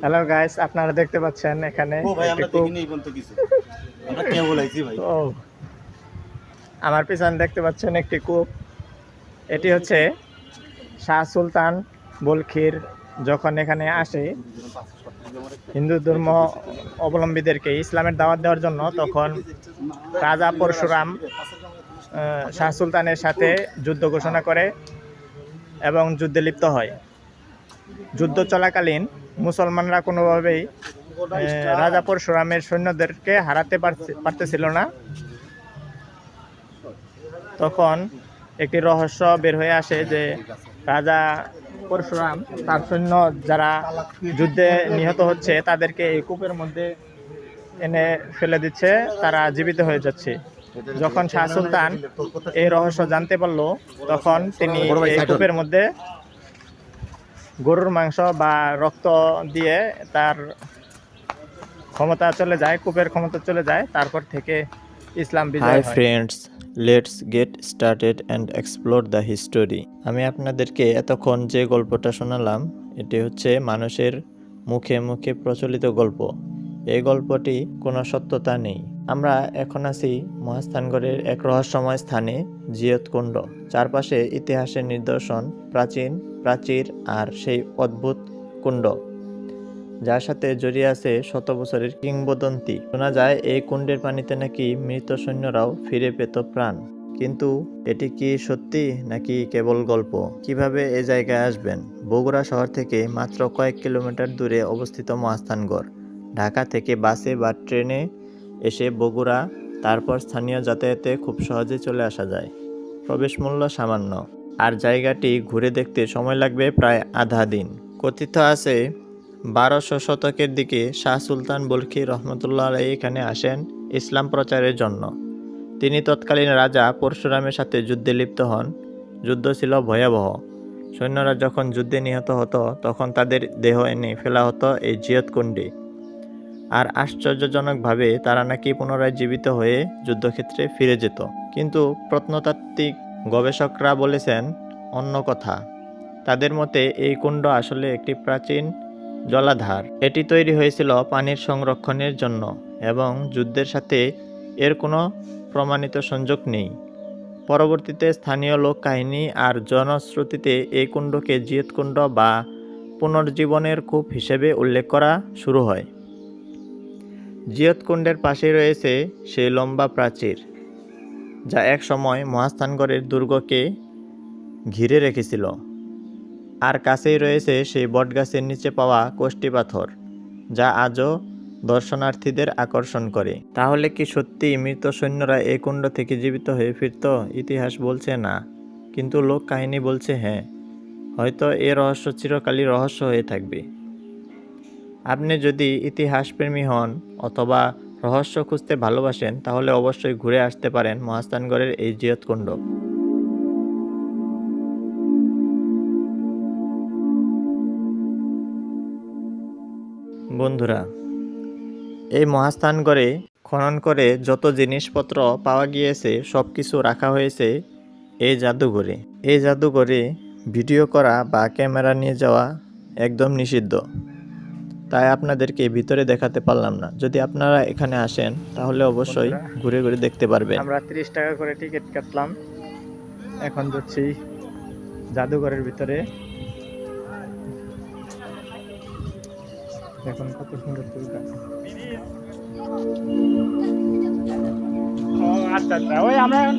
Hello guys আপনারা দেখতে পাচ্ছেন এখানে ও ভাই আমরা পিছনে দেখতে পাচ্ছেন একটি কূপ। এটি হচ্ছে শাহ সুলতান বলখির যখন এখানে আসে হিন্দু ধর্ম অবলম্বীদেরকে ইসলামের দাওয়াত দেওয়ার জন্য তখন রাজা পরশুরাম শাহ সুলতানের সাথে যুদ্ধ ঘোষণা করে এবং যুদ্ধে লিপ্ত হয়। যুদ্ধ চলাকালীন মুসলমানরা কোনোভাবেই রাজা পরশুরামের সৈন্যদেরকে হারাতে পারতেছিল না। তখন একটি রহস্য বের হয়ে আসে যে রাজা পরশুরাম তার সৈন্য যারা যুদ্ধে নিহত হচ্ছে, তাদেরকে এই কূপের মধ্যে এনে ফেলে দিচ্ছে, তারা জীবিত হয়ে যাচ্ছে। যখন শাহ সুলতান এই রহস্য জানতে পারল, তখন তিনি এই কূপের মধ্যে গরুর মাংস বা রক্ত দিয়ে তার ক্ষমতা চলে যায় কূপের ক্ষমতা চলে যায় তারপর থেকে ইসলাম বিজয় hi friends let's get started and explore the history আমি আপনাদেরকে এতক্ষণ যে গল্পটা শোনালাম এটি হচ্ছে মানুষের মুখে মুখে প্রচলিত গল্প। এই গল্পটি কোনো সত্যতা নেই। আমরা এখন আছি মহাস্থানগড়ের এক রহস্যময় স্থানে জিয়তকুণ্ড। চারপাশে ইতিহাসের নিদর্শন প্রাচীন প্রাচীর আর সেই অদ্ভুত কুণ্ড। যার সাথে জড়িয়ে আছে শত বছরের কিংবদন্তি। শোনা যায়, এই কুণ্ডের পানিতে নাকি মৃত সৈন্যরাও ফিরে পেত প্রাণ। কিন্তু এটি কি সত্যি নাকি কেবল গল্প? কীভাবে এ জায়গায় আসবেন? বগুড়া শহর থেকে মাত্র কয়েক কিলোমিটার দূরে অবস্থিত মহাস্থানগড়। ঢাকা থেকে বাসে বা ট্রেনে এসে বগুড়া, তারপর স্থানীয় যাতায়াতে খুব সহজে চলে আসা যায়। প্রবেশ মূল্য সামান্য। আর জায়গাটি ঘুরে দেখতে সময় লাগবে প্রায় আধা দিন। কথিত আছে, বারোশো শতকের দিকে শাহ সুলতান বলখি রহমতুল্লাহ আলাই এখানে আসেন ইসলাম প্রচারের জন্য। তিনি তৎকালীন রাজা পরশুরামের সাথে যুদ্ধে লিপ্ত হন। যুদ্ধ ছিল ভয়াবহ। সৈন্যরা যখন যুদ্ধে নিহত হতো, তখন তাদের দেহ এনে ফেলা হতো এই জিয়তকুণ্ডে আর আশ্চর্যজনকভাবে তারা নাকি পুনরায় জীবিত হয়ে যুদ্ধক্ষেত্রে ফিরে যেত। কিন্তু প্রত্নতাত্ত্বিক গবেষকরা বলেছেন, অন্য কথা। তাদের মতে, এই কুণ্ড আসলে একটি প্রাচীন জলাধার। এটি তৈরি হয়েছিল পানির সংরক্ষণের জন্য এবং যুদ্ধের সাথে এর কোনো প্রমাণিত সংযোগ নেই। পরবর্তীতে স্থানীয় লোক কাহিনী আর জনশ্রুতিতে এই কুণ্ডকে জিয়তকুণ্ড বা পুনর্জীবনের কূপ হিসেবে উল্লেখ করা শুরু হয়। জিয়তকুণ্ডের পাশে রয়েছে সেই লম্বা প্রাচীর। যা এক সময় মহাস্থানগড়ের দুর্গকে ঘিরে রেখেছিল। আর কাছেই রয়েছে সেই বটগাছের নিচে পাওয়া কোষ্টি পাথর, যা আজও দর্শনার্থীদের আকর্ষণ করে। তাহলে কি সত্যি মৃত সৈন্যরা এই কুণ্ড থেকে জীবিত হয়ে ফিরত? ইতিহাস বলছে না, কিন্তু লোক কাহিনী বলছে হ্যাঁ হয়তো এ রহস্য চিরকালই রহস্য হয়ে থাকবে। আপনি যদি ইতিহাসপ্রেমী হন অথবা রহস্য খুঁজতে ভালোবাসেন, তাহলে অবশ্যই ঘুরে আসতে পারেন মহাস্থানগড়ের এই জিয়তকুণ্ড। বন্ধুরা, এই মহাস্থানগড়ে খনন করে যত জিনিসপত্র পাওয়া গিয়েছে সব কিছু রাখা হয়েছে এই জাদুঘরে। এই জাদুঘরে ভিডিও করা বা ক্যামেরা নিয়ে যাওয়া একদম নিষিদ্ধ। তাই আপনাদেরকে ভিতরে দেখাতে পারলাম না। যদি আপনারা এখানে আসেন, তাহলে অবশ্যই ঘুরে ঘুরে দেখতে পারবেন। আমরা তিরিশ টাকা করে টিকিট কাটলাম। এখন যাচ্ছি জাদুঘরের ভিতরে। এখন কত সুন্দর আচ্ছা আচ্ছা। ওই আমরা এখন